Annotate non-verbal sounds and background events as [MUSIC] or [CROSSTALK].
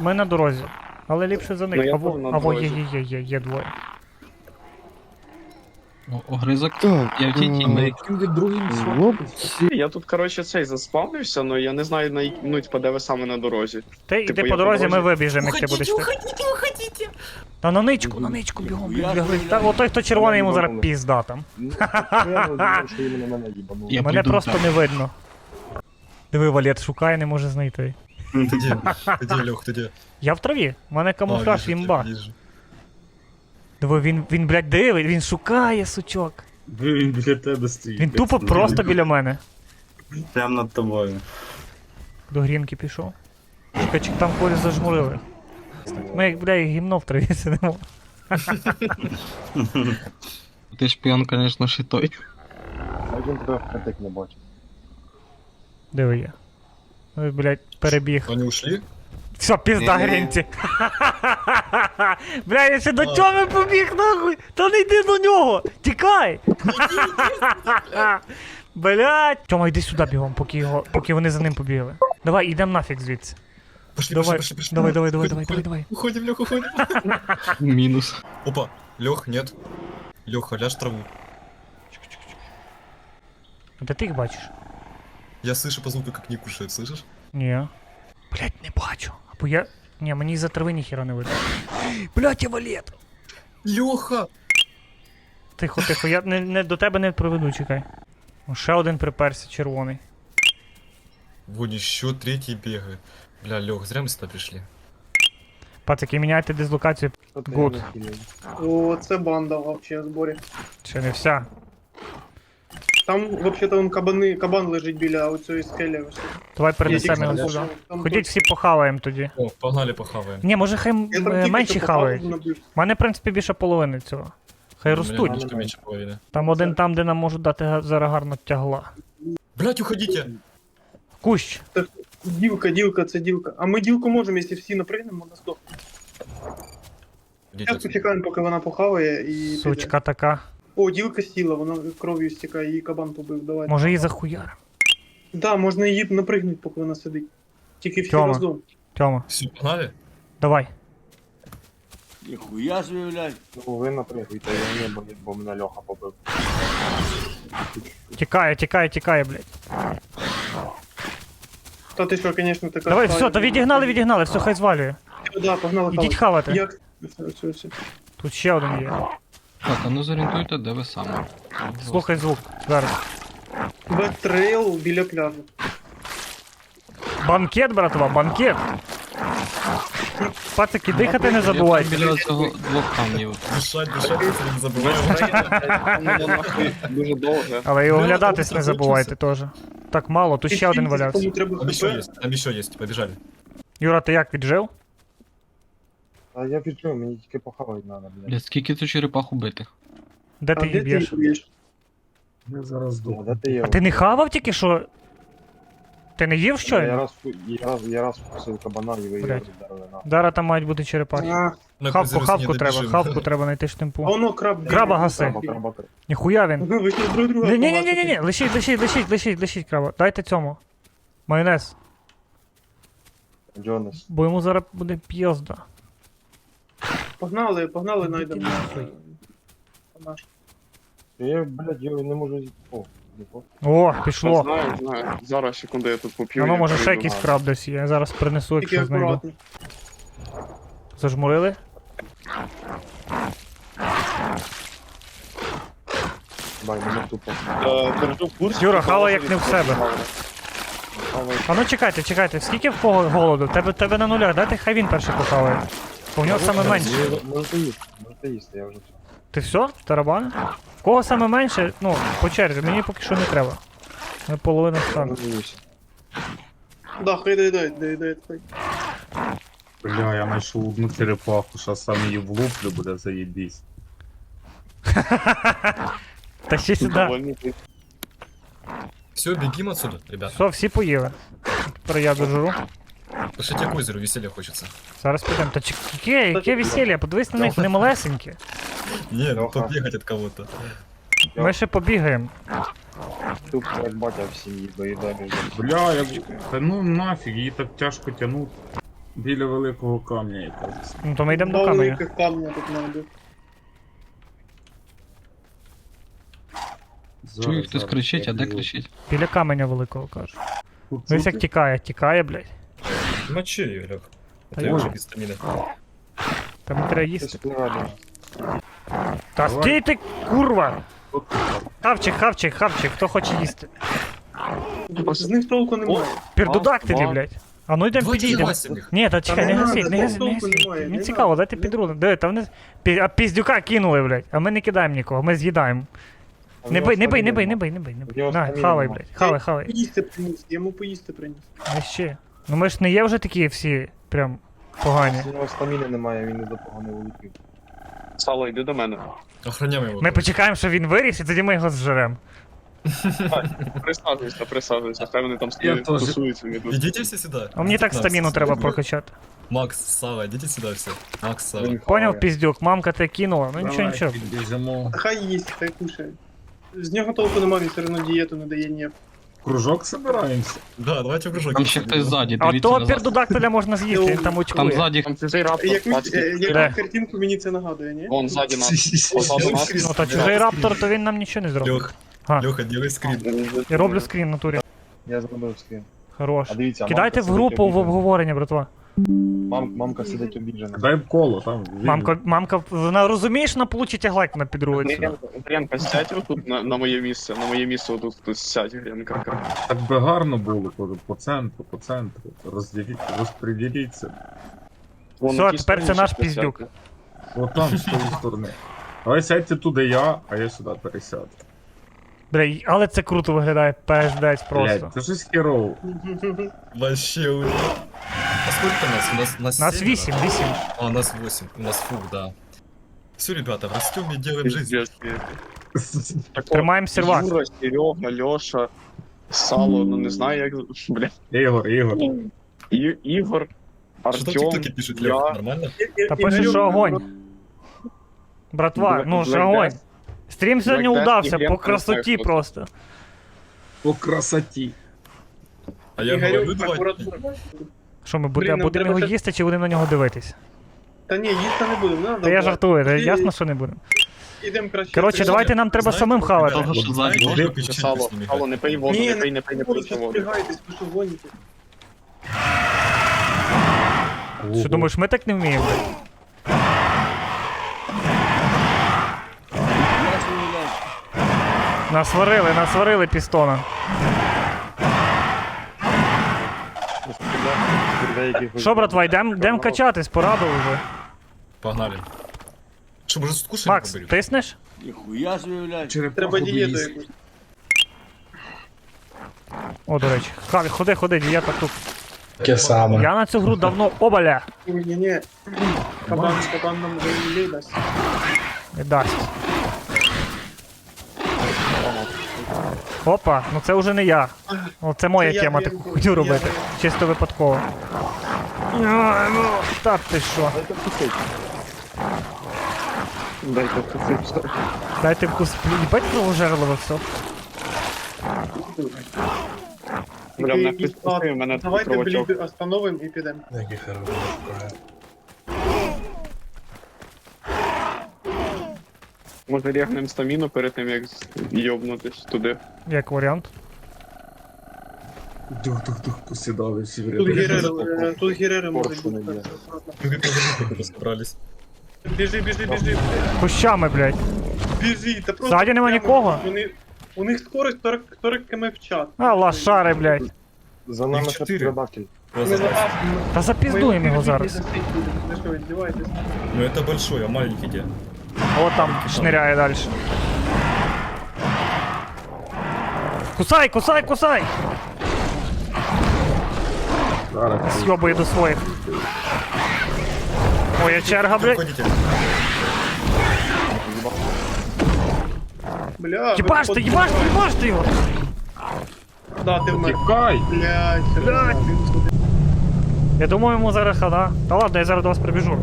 Ми на дорозі. Але ліпше за них. Ну, або або є, є, є, є, є двоє. О, огризок. Так, Я в тій Ми тімі. другим Ну, я тут, коротше, цей заспавнився, але я не знаю, на ну, типа, де ви саме на дорозі. Ти Типу, йди я по по дорозі, ми дорозі. вибіжемо, як ти будеш. уходите, уходите! Та на ничку, на ничку бігом, бігли. Та о той, хто червоний, йому зараз Ну, пізда там. Ну, я думаю, що іменно мене їбануло. Я Мене піду просто так. не видно. Диви, Валет шукає, не може знайти. Ты где? Ты где, Лех, ты где? Я в траві, в мене камуфляж А, вижу імба. тебя, вижу. Диви, він, він, блядь, дивить, він шукає, сучок. Він біля тебе стоїть. Він тупо просто біля мене. Прям над тобою. До грінки пішов. Чекай, чи там когось зажмурили. Ми як, бля, як гімно в траві сидимо. Ти шпіон, звісно, шитой. А він тебе впритик не бачив. Диви я. Ой, блядь, перебіг. Они ушли? Все, пізда Ні. [LAUGHS] Бля, я ще до чого побіг, нахуй! Та не йди до нього! Тікай! [LAUGHS] Блять! Тьома, йди сюди бігом, поки його, поки вони за ним побігли. Давай, йдемо нафіг звідси. Пошли, Давай, пошли, пошли, пошли. давай, давай, давай, давай, давай, уходим. давай. Уходим, Лех, уходим. Мінус. Опа, Лех, нет. Леха, ляжь в траву. А Де ти їх бачиш? Я слышу по звуку, как не кушают, слышишь? Ні. Блять, не бачу. Або я. Ні, мені за трави ніхіра не видно. Блять, я валет! Леха! Тихо, тихо, я не, не, до тебе не проведу, чекай. О, Ще один приперся, червоний. Вон еще третий бегает. Бля, Лех, зря мы сюда пришли. Пацаки, міняйте дислокацію. Що ти Гуд. не хилив? О, це банда вообще в зборі. Ще не вся. Там вообще-то он кабани, кабан лежить біля оцієї скелі. ось. Давай перенесемо його сюди. там Ходіть всі похаваємо тоді. О, погнали похаваем. Ні, може хай тут- Я там тільки менші що попав, хавають. набив. У мене, в принципі, більше половини цього. Хай ростуть. немножко меньше половины. Там один там, де нам можуть дати га- зараз гарно тягла. Блять, уходите! Кущ. Ділка, ділка, це ділка. А ми ділку можемо, якщо всі напрягнемо, вона здохне. Идите Зараз почекаємо, поки вона похаває і. піде. Сучка така. О, ділка сіла, вона кров'ю стікає, її кабан побив. Давай. Може її захуяр. Да, можна її напригнути, поки вона сидить. Тільки всі Тьома. разом. Тьома, Все, погнали? давай. Нихуя себе, блядь! Ну ви напрягуйте, я не бо, бо мене Льоха побив. Тікає, тікає, тікає, блядь. Та ти що, звісно, така. Давай, все, та відігнали, відігнали, все, хай звалює. Да, погнали Ідіть хавати. Як? Все, все, все. Тут ще один є. Так, а ну зорієнтуйте, де ви саме. Слухай звук. Зараз. Беттрейл біля пляжу. Банкет, братва, банкет. Пацики, дихати не забувайте. Біля цього двох камнів. Дышать, дышать, если не забываем. Воно нахуй дуже довге. Але і Ну, оглядатись там не забувайте теж. Так мало, тут ще один валявся. Кому треба Там еще хп? есть, там еще есть, побежали. Юра, ти як віджив? А я відчув, мені тільки похавати треба, блядь. Бля, скільки тут черепах убитих? Де ти їх б'єш? б'єш? Я зараз А здохну. де ти є? А ти не хавав тільки що? Ти не їв Я щойно? раз, фу- я раз, я раз вкусив кабана і ви Блядь. роздарили на. Зараз там мають бути черепахи. А, На Хавку, хавку не треба, добежим. хавку треба знайти штимпу. воно краб. Краба гаси. Краба, краба, краба. Ніхуя він. [LAUGHS] Ви ж друг друга. Ні, ні, ні, ні, ні, лишіть, лишіть, лишіть, лишіть, лишіть краба. Дайте цьому. Майонез. Джонас. Бо йому зараз буде п'єзда. Погнали, погнали, найдемо. Я, блядь, його не можу... зі- О, О, пішло. Знаю, знаю. Зараз, секунду, я тут поп'ю. Воно я може ще прийду. якийсь краб десь є. Я зараз принесу, Тільки якщо знайду. акуратно. Зажмурили? Бай, мене тупо. Е, Держу в курсі. Юра, хавай як не в себе. А ну чекайте, чекайте, скільки в кого голоду? Тебе, тебе на нулях, дайте хай він перший похаває. В нього саме менше. Можете їсти, можете їсти, я вже все. Ти все? Тарабан? В кого саме менше? Ну, по черзі, мені поки що не треба. Ми половину Я стану. Да, хай доїдає, доїдає. хай. Бля, я знайшов одну черепаху, що сам її влуплю, буде заєбісь. [LAUGHS] Та ще сюди. Все, бегим отсюда, ребята. Все, всі поїли. Тепер я дожру. Пошлите к озеру, веселья хочется. Зараз підемо. Та чек- яке, яке весілля, подивись на них, вони малесенькі. Не, ну от кого-то. Ми ще побігаємо. Тупо як батя в сім'ї доїдає. Бля, я... Та ну нафіг, її так тяжко тянути. Біля великого камня якогось. Ну то ми йдемо до каменя. великих камня тут надо. Чую, хтось кричить, а де кричить? Біля каменя великого кажу. Тут Дивись як чути? тікає, тікає, блядь. Мочи ее, Лех. Это я- уже без стамина. Там не треба їсти. Щось пливе до нас. Та стій ти, курва! Хавчик, хавчик, хавчик, хто хоче їсти? З них толку немає. Пердудактилі, Два. блядь. А ну йдемо підійдемо. Ні, та чекай, не гасіть, не там гасіть, не гасіть. Мені цікаво, дайте підрули. Диви, та вони пі- а піздюка кинули, блядь. А ми не кидаємо нікого, ми з'їдаємо. Не бий, не бий, не бий, не бий, не бий, не бий. На, хавай, блядь, хавай, хавай. Поїсти приніс, йому поїсти приніс. А ще. Ну ми ж не є вже такі всі прям погані. У нього стаміни немає, він не до погано улетів. Сало, йди до мене. Охраняем его. Ми почекаємо, що він виріс, і тоді ми його зжеремо. Присаджуйся, присаджуйся. Хай вони там стоять, теж. тусуються. не тут. Идите все сюда. А мені так стаміну треба прокачати. Макс, Сава, идите сюда все. Макс, Сава. Він Поняв, хаває. піздюк, мамка тебе кинула. Ну нічого, нічого. Біжимо. Хай їсть, хай кушає. З нього толку немає, він все одно дієту не дає ніяк. Кружок собираємося. Да, давайте в кружок. Там ще хтось ззаді, А то дивіться того назад. пердудактиля можна з'їсти, він там Там очкує. ззаді Там чужий раптор, е, Де? яку картинку мені це нагадує, ні? Вон ззаді [LAUGHS] нас. Позаду нас. Ну та чужий раптор, то він нам нічого не зробить. Лех, Га. Леха, делай скрин. Я роблю скрін в натурі. Я зробив скрін. Хорош. А дивіться, а Кидайте мамка в групу в обіджена. обговорення, братва. Мам, мамка сидить обіджена. Дай б коло, там. він- Мамка, мамка, вона розумієш, вона получить лайк на підрулиці. Гренка, сядь отут на, на моє місце. На моє місце отут тут сядь, Гренка. Так би гарно було, коли по центру, по центру. Розділіть, розподіліться. Вон на тій тепер це стороні наш ще піздюк. сядьте. От там, з тої сторони. Давай сядьте туди я, а я сюди пересяду. Бля, й- але це круто виглядає, пиздець просто. Блять, це щось херово. Вообще уже. А сколько нас? У нас, у нас, Нас семеро? 8, 8. А, у нас 8. У нас фух, да. Все, ребята, растем и делаем жизнь. Пиздец. [LAUGHS] Тако, Тримаємо сервак. Юра, Серега, Льоша, Сало, ну не знаю як. Бля. Ігор, Ігор. І, Ігор, Что там в Артем, ТикТоке пишут, Лех? я. Нормально? Та пише, що огонь. Братва, Black- ну що Black огонь. Death. Стрім сьогодні Black Death удався, і по Гренка красоті знає, хто це. просто. По красоті. А я Ігорюк, говорю, давай. акуратно. Що ми будемо будемо треба його ще- їсти чи будемо на нього дивитись? Та ні, їсти не будемо, не надо. Та я жартую, та І- ясно, що не будемо. Ідемо краще. Коротше, давайте нам треба самим хавати. Того, що знаете, Де- как Сало, Сало, не пий воду, Ні, не пий, не пий, не пий воду. ви що гоніте? Що думаєш, ми так не вміємо? Насварили, насварили пістона. Що, братва, йдемо йдем качатись, пора би вже. Погнали. Что, может, скушаем Макс, тиснеш? Треба дієту якусь. О, до речі. Хаві, ходи, ходи, дієта тут. Таке саме. Я на цю гру давно обаля Ні, ні. Кабан, кабан нам не дасть. не дасть. Опа, ну це вже не я. О, це моя Це тема я, таку я, робити. я. Чисто випадково. Ай, ну, Так ти що? Дайте вкусить. Дайте вкусити. Дайте вкус. Їбать кровожерливо все. Бля, мене Давайте блід остановимо і підемо. Які хороші. Може рягнем стаміну перед тим, як йобнутись туди. Як варіант. Дух-дух-дух, посідали всі в Тут ряди. гірери, тут гірери можуть Поршу не бути. є. Біжи, біжи, біжи. Кущами, блядь. Біжи, та просто. Ззаді нема прямо нікого? Вони, у них скорость 40, 40 км в час. А, лошари, блядь. За нами Їх ще чотири. Ми за- Та запіздуємо його зараз. Ви що, здіваєтесь? Ну это большой, а маленький где? О, там шниряє далі. Кусай, кусай, кусай! Зараз. Сьобує до своїх. Моя черга, блядь. Уходите. Бля, ви Єбаш ти, под- єбаш ти, єбаш ти його! Да, ти в мене. Тікай! Блядь, Блядь. Я думаю, йому зараз хана. Та ладно, я зараз до вас прибіжу.